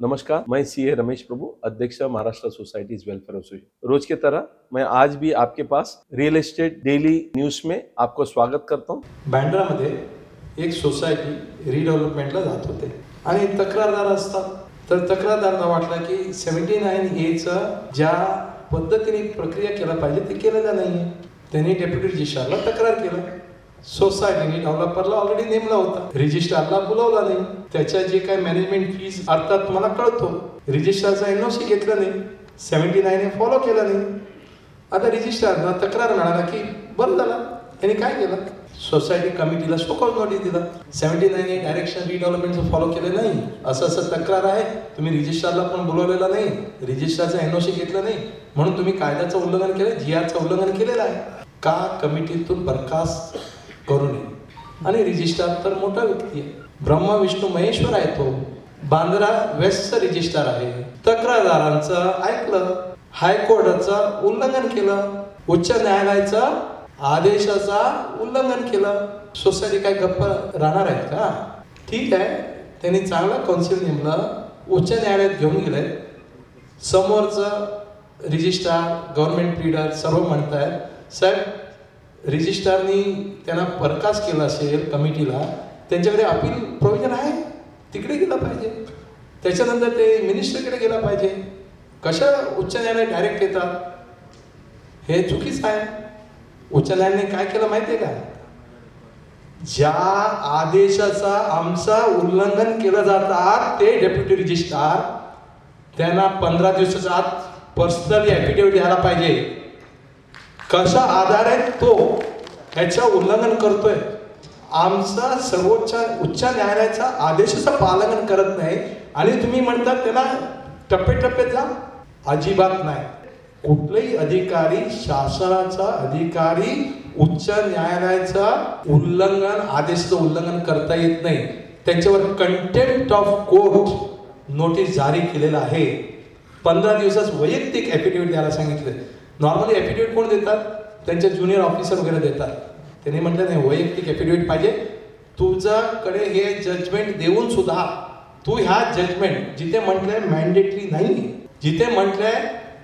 नमस्कार मैं सी ए रमेश प्रभु अध्यक्ष महाराष्ट्र सोसाइटीज वेलफेयर एसोसिएशन रोज की तरह मैं आज भी आपके पास रियल एस्टेट डेली न्यूज में आपको स्वागत करता हूँ। बँड्रामध्ये एक सोसायटी रिडेव्हलपमेंटला जात होते आणि तक्रारदार असतात. तर तक्रारदारांना वाटलं की सेव्हन्टी नाईन एचं ज्या पद्धतीने प्रक्रिया केला पाहिजे ते केलेलं नाही आहे त्यांनी डेप्युटी जिशाला तक्रार केलं. सोसायटीने डेव्हलपरला ऑलरेडी नेमला होता. रजिस्ट्रारला बोलावला नाही. त्याच्या जे काय मॅनेजमेंट फीज अर्थात तुम्हाला कळतो रजिस्ट्रारचा एनओसी घेतलं नाही सेव्हन्टी नाईन फॉलो केलं नाही. आता रजिस्ट्रारला तक्रार मिळाला की बंद झाला त्यांनी काय केलं? सोसायटी कमिटीला शोकॉल नोटीस दिला. सेव्हन्टी नाईन ए डायरेक्शन रिडेव्हलपमेंटचं फॉलो केलं नाही. असं असं तक्रार आहे तुम्ही रजिस्ट्रारला पण बोलवलेला नाही. रजिस्ट्रारचं एनओसी घेतलं नाही. म्हणून तुम्ही कायद्याचं उल्लंघन केलं जी आरचं उल्लंघन केलेलं आहे. का कमिटीतून बरखास्त आणि रजिस्ट्रार तर मोठा व्यक्ती आहे. ब्रह्मा विष्णू महेश्वर आहे तो. बांद्रा वेस्टचा रजिस्ट्रार आहे. तक्रारदारांचं ऐकलं. हायकोर्टाचं उल्लंघन केलं. उच्च न्यायालयाचं आदेशाचा उल्लंघन केलं. सोसायटी काय गप्प राहणार आहेत का? ठीक आहे. त्यांनी चांगला कौन्सिल नेमलं. उच्च न्यायालयात घेऊन गेलंय समोरचं रजिस्ट्रार गव्हर्नमेंट लिडर सर्व म्हणतायत. साहेब रजिस्ट्रारनी त्यांना बरखास्त केला असेल कमिटीला त्यांच्याकडे अपील प्रोव्हिजन आहे? तिकडे गेलं पाहिजे. त्याच्यानंतर ते मिनिस्टरकडे गेला पाहिजे. कशा उच्च न्यायालय डायरेक्ट येतात? हे चुकीचं आहे. उच्च न्यायालयाने काय केलं माहिती आहे का? ज्या आदेशाचा आमचा उल्लंघन केलं जातात ते डेप्युटी रजिस्ट्रार त्यांना पंधरा दिवसाच्या आत पर्सनली ॲफिडेव्हिट द्यायला पाहिजे. कशा आधारे तो ह्याचं उल्लंघन करतोय. आमचा सर्वोच्च उच्च न्यायालयाचा आदेशाचं पालन करत नाही. आणि तुम्ही म्हणता त्याला टप्प्याटप्प्यात जा? अजिबात नाही. कुठलाही अधिकारी शासनाचा अधिकारी उच्च न्यायालयाचा उल्लंघन आदेशाचं उल्लंघन करता येत नाही. त्यांच्यावर कंटेम्प्ट ऑफ कोर्ट नोटीस जारी केलेलं आहे. पंधरा दिवसात वैयक्तिक ॲफिडेव्हिट द्यायला सांगितलं नॉर्मली ॲफिडेविट कोण देतात? त्यांचे ज्युनियर ऑफिसर वगैरे देतात. त्यांनी म्हटलं नाही वैयक्तिक ॲफिडेविट पाहिजे. तुझ्याकडे हे जजमेंट देऊन सुद्धा तू ह्या जजमेंट जिथे म्हटलंय मॅन्डेटरी नाही जिथे म्हटलंय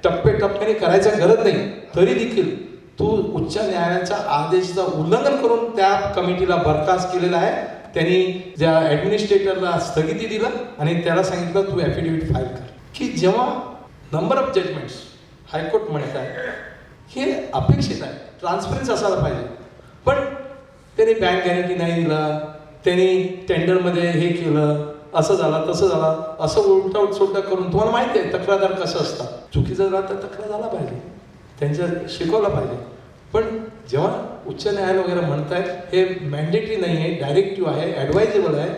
टप्प्याटप्प्याने करायचं गरज नाही तरी देखील तू उच्च न्यायालयाच्या आदेशाचा उल्लंघन करून त्या कमिटीला बरखास्त केलेला आहे. त्यांनी ज्या ॲडमिनिस्ट्रेटरला स्थगिती दिलं आणि त्याला सांगितलं तू ॲफिडेव्हिट फाईल कर. की जेव्हा नंबर ऑफ जजमेंट्स हायकोर्ट म्हणत आहे. हे अपेक्षित आहे. ट्रान्सपरन्स असायला पाहिजे. पण त्यांनी बँक गॅरंटी नाही दिला. त्यांनी टेंडरमध्ये हे केलं. असं झालं तसं झालं. असं उलटा सुलटा करून तुम्हाला माहिती आहे तक्रारदार कसं असतात? चुकीचं झालं तर तक्रार झाला पाहिजे. त्यांच्या शिकवलं पाहिजे. पण जेव्हा उच्च न्यायालय वगैरे म्हणत आहेत हे मॅन्डेटरी नाही आहे डायरेक्टिव्ह आहे ॲडवायजेबल आहे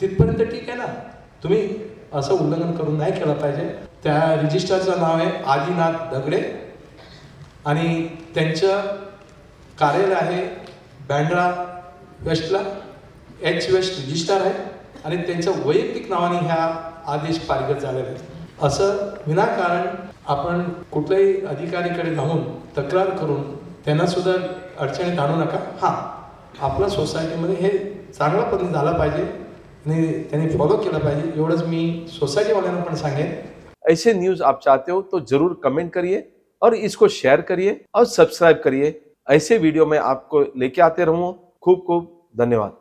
तिथपर्यंत ठीक आहे ना? तुम्ही असं उल्लंघन करून नाही केलं पाहिजे. त्या रजिस्टरचं नाव आहे आदिनाथ दगडे. आणि त्यांचं कार्यालय आहे बँड्रा वेस्टला. एच वेस्ट रजिस्टर आहे. आणि त्यांच्या वैयक्तिक नावाने ह्या आदेश पारित झालेले आहेत असं विनाकारण आपण कुठल्याही अधिकारीकडे जाऊन तक्रार करून त्यांना सुद्धा अडचणीत आणू नका. हां आपल्या सोसायटीमध्ये हे चांगल्या पद्धतीने झालं पाहिजे. आणि त्यांनी फॉलो केलं पाहिजे. एवढंच मी सोसायटीवाल्यांना पण सांगेन. ऐसे न्यूज आप चाहते हो तो जरूर कमेंट करिए और इसको शेयर करिए और सब्सक्राइब करिए। ऐसे वीडियो में आपको लेके आते रहूँ खूब खूब धन्यवाद।